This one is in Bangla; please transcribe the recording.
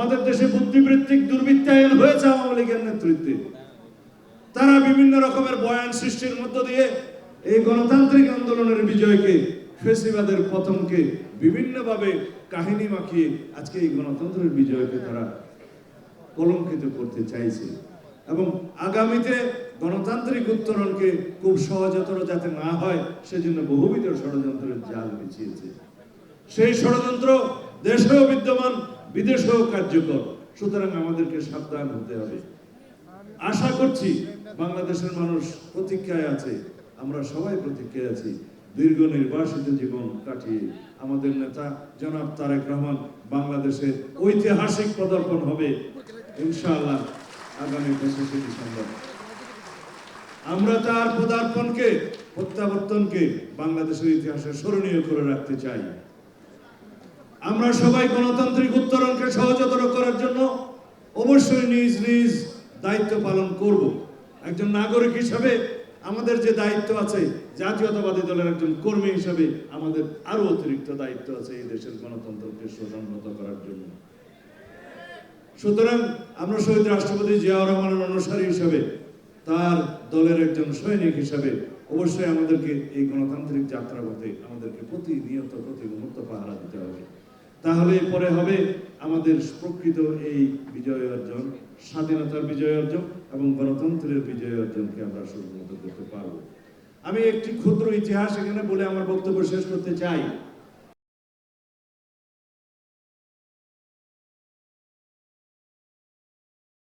আমাদের দেশে বুদ্ধিবৃত্তিক দুর্বৃত্তায়ন হয়েছে আওয়ামী লীগের নেতৃত্বে। তারা বিভিন্ন রকমের বয়ান সৃষ্টির মধ্য দিয়ে এই গণতান্ত্রিক আন্দোলনের বিজয়কে, ফেসিবাদের পতনকে বিভিন্নভাবে কাহিনী মাখিয়ে আজকে এই গণতন্ত্রের বিজয়কে তারা কলঙ্কিত করতে চাইছে। এবং আগামীতে গণতান্ত্রিক উত্তরণকে খুব সহজতর যাতে না হয়, সেজন্য বহুবিধ ষড়যন্ত্রের জাল বিছিয়েছে। সেই ষড়যন্ত্র দেশেও বিদ্যমান বিদেশেও কার্যকর, সুতরাং আমাদেরকে সাবধান হতে হবে। আশা করছি বাংলাদেশের মানুষ প্রতীক্ষায় আছে, আমরা সবাই প্রতীক্ষায় আছি। দীর্ঘ নির্বাসিত জীবন কাটিয়ে আমাদের নেতা জনাব তারেক রহমান বাংলাদেশের ঐতিহাসিক পদার্পণ হবে, ইনশাআল্লাহ, আগামী পঁচিশে ডিসেম্বর। আমরা তার পদার্পণকে, প্রত্যাবর্তনকে বাংলাদেশের ইতিহাসে স্মরণীয় করে রাখতে চাই। আমরা সবাই গণতান্ত্রিক উত্তরণকে সহজতর করার জন্য অবশ্যই নিজ নিজ দায়িত্ব পালন করব। একজন নাগরিক হিসাবে আমাদের যে দায়িত্ব আছে, জাতীয়তাবাদী দলের একজন কর্মী হিসাবে আমাদের আরও অতিরিক্ত দায়িত্ব আছে এই দেশের গণতন্ত্রকে সুসংহত করার জন্য। সুতরাং আমরা শহীদ রাষ্ট্রপতি জিয়াউর রহমানের অনুসারী হিসাবে, তার দলের একজন সৈনিক হিসাবে অবশ্যই আমাদেরকে এই গণতান্ত্রিক যাত্রাপথে আমাদেরকে প্রতিনিয়ত প্রতি মুহূর্ত পাহারা দিতে হবে। তাহলে পরে হবে আমাদের প্রকৃত এই বিজয় অর্জন, স্বাধীনতার বিজয় অর্জন এবং গণতন্ত্রের বিজয় অর্জনকে আমরা সুন্দর করতে পারব। আমি একটি ক্ষুদ্র ইতিহাস এখানে বলে আমার বক্তব্য শেষ করতে চাই।